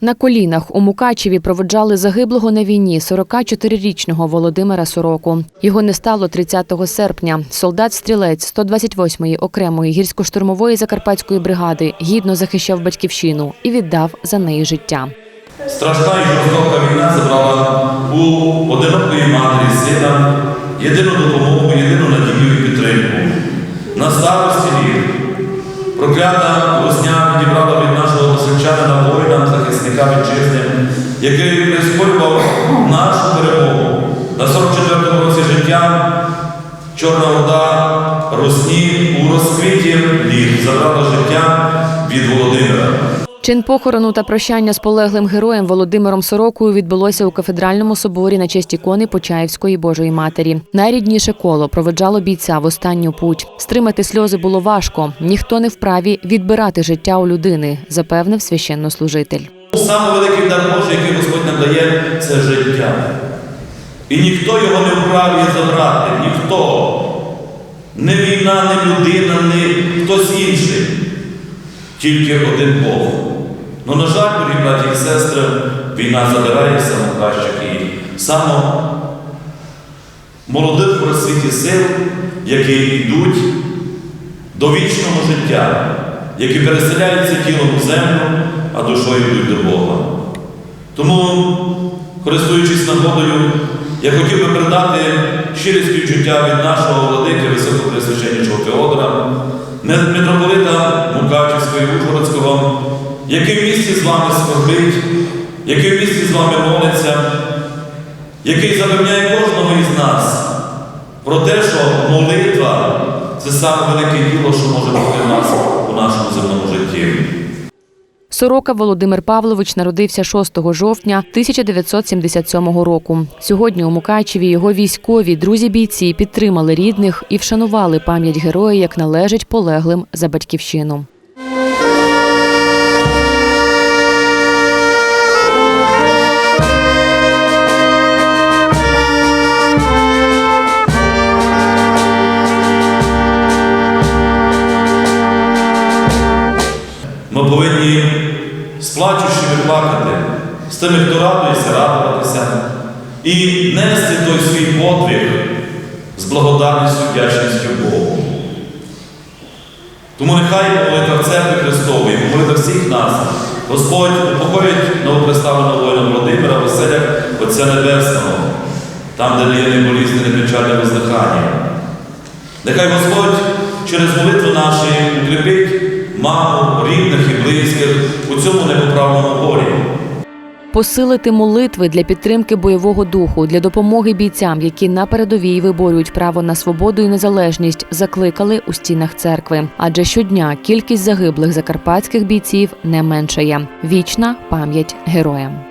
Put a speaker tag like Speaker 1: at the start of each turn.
Speaker 1: На колінах у Мукачеві проводжали загиблого на війні 44-річного Володимира Сороку. Його не стало 30 серпня. Солдат-стрілець 128-ї окремої гірсько-штурмової закарпатської бригади гідно захищав батьківщину і віддав за неї життя.
Speaker 2: Страшна і жорстока війна забрала у одинокої матері сина єдину допомогу, єдину надію і підтримку. На старості літ проклята який прискорював нашу перемогу. На 44-му році життя Чорна Орда Русні у розквіті літ забрала життя від Володимира.
Speaker 1: Чин похорону та прощання з полеглим героєм Володимиром Сорокою відбулося у кафедральному соборі на честь ікони Почаївської Божої Матері. Найрідніше коло проведжало бійця в останню путь. Стримати сльози було важко. Ніхто не вправі відбирати життя у людини, запевнив священнослужитель.
Speaker 2: Саме великий дар Божий, який Господь нам дає, це життя. І ніхто його не вправі забрати, ніхто. Не війна, не людина, не хтось інший. Тільки один Бог. Ну, на жаль, дорогі браті і сестри, війна забирає самокращих і само молодих в розсвіті сил, які йдуть до вічного життя, які переселяються тілом у землю, а душою йдуть до Бога. Тому, користуючись нагодою, я хотів би передати щирі співчуття від нашого владики високопресвященничого Феодора, митрополита Мукачівського і Ужгородського, який в місті з вами скорбить, який в місті з вами молиться, який запевняє кожного із нас про те, що молитва це саме велике діло, що може бути в нас
Speaker 1: Сорока Володимир Павлович народився 6 жовтня 1977 року. Сьогодні у Мукачеві його військові друзі бійці підтримали рідних і вшанували пам'ять героя, як належить полеглим за батьківщину.
Speaker 2: Ми повинні з плачущими плакати, з тими, хто радується, радуватися і нести той свій подвиг з благодарністю вдячністю Богу. Тому нехай молитва в церкві Христової, молитва всіх нас, Господь упокоїть новоприставленого воїна Володимира в оселях Отця Небесного, там, де не є не болізне, не печальне воздихання. Нехай Господь через молитву наші укріпить маму, рідних і близьких у цьому непоправному горі.
Speaker 1: Посилити молитви для підтримки бойового духу, для допомоги бійцям, які на передовій виборюють право на свободу і незалежність, закликали у стінах церкви. Адже щодня кількість загиблих закарпатських бійців не меншає. Вічна пам'ять героям.